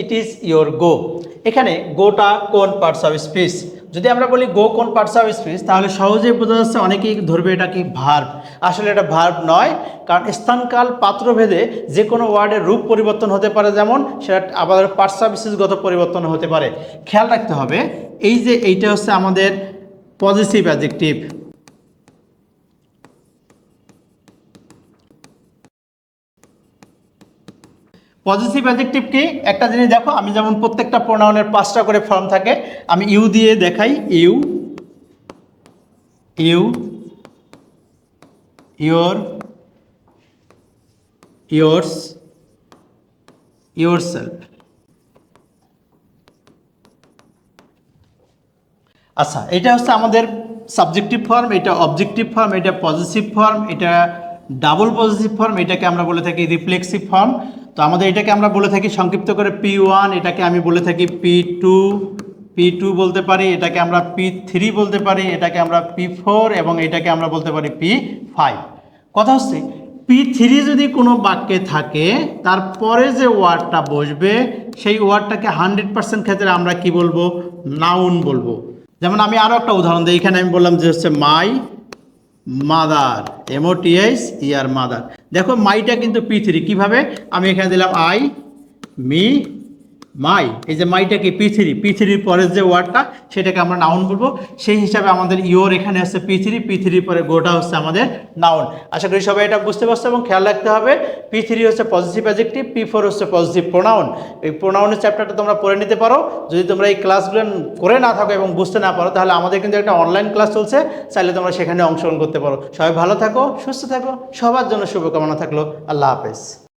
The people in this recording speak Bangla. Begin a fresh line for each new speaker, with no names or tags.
ইট ইজ ইয়োর গো এখানে গোটা কোন পার্টস অফ স্পিচ যদি আমরা বলি গো কোন পার্টস অফ স্পিচ তাহলে সহজেই বোঝা যাচ্ছে অনেকেই ধরবে এটা কি ভার্ব আসলে এটা ভার্ব নয়, কারণ স্থানকাল পাত্রভেদে যে কোনো ওয়ার্ডের রূপ পরিবর্তন হতে পারে, যেমন সেটা আবার পার্টস অফ স্পিচগত পরিবর্তন হতে পারে। খেয়াল রাখতে হবে, এই যে এইটা হচ্ছে আমাদের পজিটিভ অ্যাজেক্টিভ পজিটিভ অ্যাডজেক্টিভ কি? একটা জিনিস দেখো, আমি যেমন প্রত্যেকটা প্রোনাউনের পাঁচটা করে ফর্ম থাকে, আমি ইউ দিয়ে দেখাই, you you, your, yours yourself আচ্ছা এটা হচ্ছে আমাদের সাবজেক্টিভ ফর্ম এটা অবজেক্টিভ ফর্ম এটা পজিটিভ ফর্ম এটা ডাবল পজিটিভ ফর্ম এটাকে আমরা বলে থাকি রিফ্লেক্সিভ ফর্ম তো আমাদের এটাকে আমরা বলে থাকি সংক্ষিপ্ত করে পি ওয়ান এটাকে আমি বলে থাকি পি টু পি টু বলতে পারি, এটাকে আমরা পি থ্রি বলতে পারি, এটাকে আমরা পি ফোর এবং এটাকে আমরা বলতে পারি পি ফাইভ কথা হচ্ছে পি থ্রি যদি কোনো বাক্যে থাকে, তারপরে যে ওয়ার্ডটা বসবে, সেই ওয়ার্ডটাকে হান্ড্রেড পার্সেন্ট ক্ষেত্রে আমরা কি বলব? নাউন বলব। যেমন আমি আরও একটা উদাহরণ দিই, এখানে আমি বললাম যে হচ্ছে মাই মাদার এমওটিএস ইয়ার মাদার। দেখো, মাইটা কিন্তু পি থ্রি, কীভাবে? আমি এখানে দিলাম আই, মি মাই, এই যে মাইটা কি থ্রি পি পরের যে ওয়ার্ডটা, সেটাকে আমরা নাউন বলব। সেই হিসাবে আমাদের ইওর এখানে হচ্ছে পি থ্রি পরে গোটা হচ্ছে আমাদের নাউন আশা করি সবাই এটা বুঝতে পারছ এবং খেয়াল রাখতে হবে পি হচ্ছে পজিটিভ অ্যাজেক্টিভ পি ফোর হচ্ছে পজিটিভ প্রোনাউন এই প্রোনাউনের চ্যাপ্টারটা তোমরা পড়ে নিতে পারো। যদি তোমরা এই ক্লাসগুলো করে না থাকো এবং বুঝতে না পারো, তাহলে আমাদের কিন্তু একটা অনলাইন ক্লাস চলছে, চাইলে তোমরা সেখানে অংশগ্রহণ করতে পারো। সবাই ভালো থাকো, সুস্থ থাকো, সবার জন্য শুভকামনা থাকল। আল্লাহ হাফেজ।